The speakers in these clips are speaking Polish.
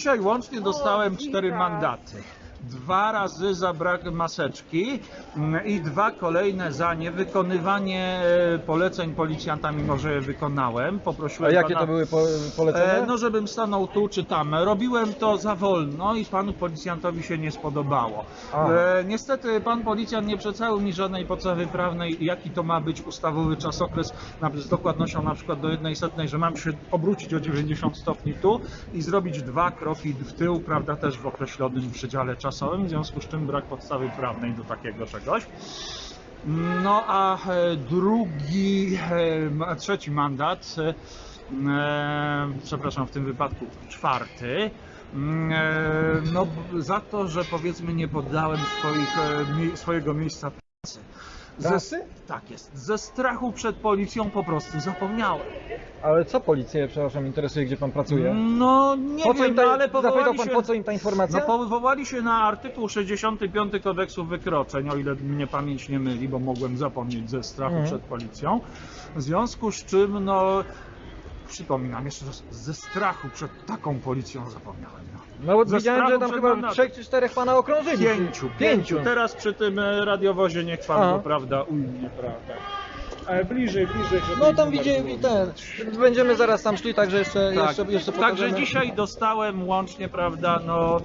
dzisiaj łącznie dostałem cztery mandaty. Dwa razy za brak maseczki mm, i dwa kolejne za niewykonywanie e, poleceń policjanta, mimo że je wykonałem. A Poprosiłem jakie pana, to były po, polecenia? E, no, żebym stanął tu czy tam. Robiłem to za wolno i panu policjantowi się nie spodobało. E, niestety pan policjant nie przedstawił mi żadnej podstawy prawnej, jaki to ma być ustawowy czasokres na, z dokładnością na przykład do jednej setnej, że mam się obrócić o 90 stopni tu i zrobić dwa kroki w tył, prawda, też w określonym przedziale czasowym, w związku z czym brak podstawy prawnej do takiego czegoś. No a e, drugi, e, trzeci mandat, e, przepraszam, w tym wypadku czwarty, mm, no za to, że powiedzmy nie poddałem swoich, swojego miejsca pracy. Pracy? tak jest. Ze strachu przed policją po prostu zapomniałem. Ale co policję, przepraszam, interesuje, gdzie pan pracuje? No nie po co wiem, im ta, no, ale zapytał powołali pan, się... po co im ta informacja? No powołali się na artykuł 65 kodeksu wykroczeń, o ile mnie pamięć nie myli, bo mogłem zapomnieć ze strachu Mhm. przed policją. W związku z czym, no przypominam jeszcze raz, ze strachu przed taką policją zapomniałem. No. no bo ze widziałem, że tam chyba mandatem. trzech czy czterech pana okrążyli. Pięciu, pięciu. Teraz przy tym e, radiowozie niech pan Aha. go, prawda, ujmie, prawda. Ale bliżej, bliżej, żeby No tam było ten. Będziemy zaraz tam szli, także jeszcze, Tak. jeszcze, jeszcze Także pokażemy. dzisiaj dostałem łącznie, prawda, no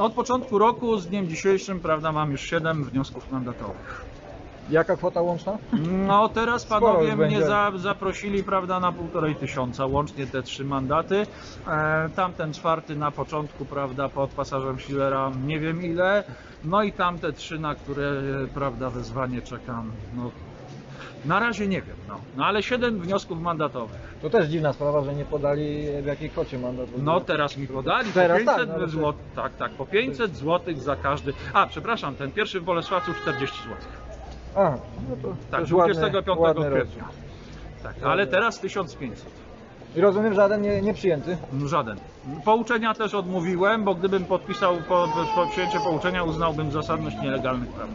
od początku roku z dniem dzisiejszym, prawda, mam już 7 wniosków mandatowych. Jaka kwota łączna? No teraz panowie już mnie będzie. za, zaprosili, prawda, na półtorej tysiąca, łącznie te trzy mandaty. E, tamten czwarty na początku, prawda, pod pasażem Schillera nie wiem ile. No i tamte trzy, na które, e, prawda, wezwanie czekam, no na razie nie wiem, no. no ale siedem wniosków mandatowych. To też dziwna sprawa, że nie podali w jakiej kwocie mandat. No teraz mi podali Teraz po tak, 500 no ale zł, tak, tak, po 500 zł za każdy. A, przepraszam, ten pierwszy w Bolesławcu 40 zł. A, no to Tak, też 25 ładny kwietnia. rozdział. Tak, ale teraz 1500. I rozumiem, żaden nie, nie przyjęty. No, Żaden. Pouczenia też odmówiłem, bo gdybym podpisał po, po przyjęcie pouczenia, uznałbym zasadność nielegalnych praw.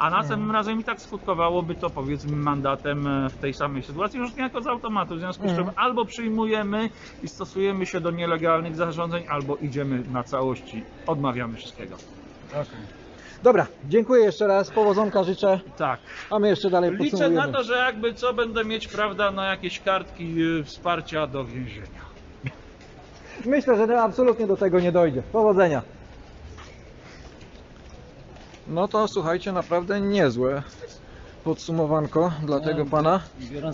A następnym razem i tak skutkowałoby to powiedzmy mandatem e, w tej samej sytuacji, już niejako z automatu, w związku z czym albo przyjmujemy i stosujemy się do nielegalnych zarządzeń, albo idziemy na całości, odmawiamy wszystkiego. Dobra, dziękuję jeszcze raz, powodzonka życzę, Tak. a my jeszcze dalej Liczę na to, że jakby co będę mieć, prawda, no jakieś kartki y, wsparcia do więzienia. Myślę, że absolutnie do tego nie dojdzie. Powodzenia. No to słuchajcie, naprawdę niezłe podsumowanko dla tego pana.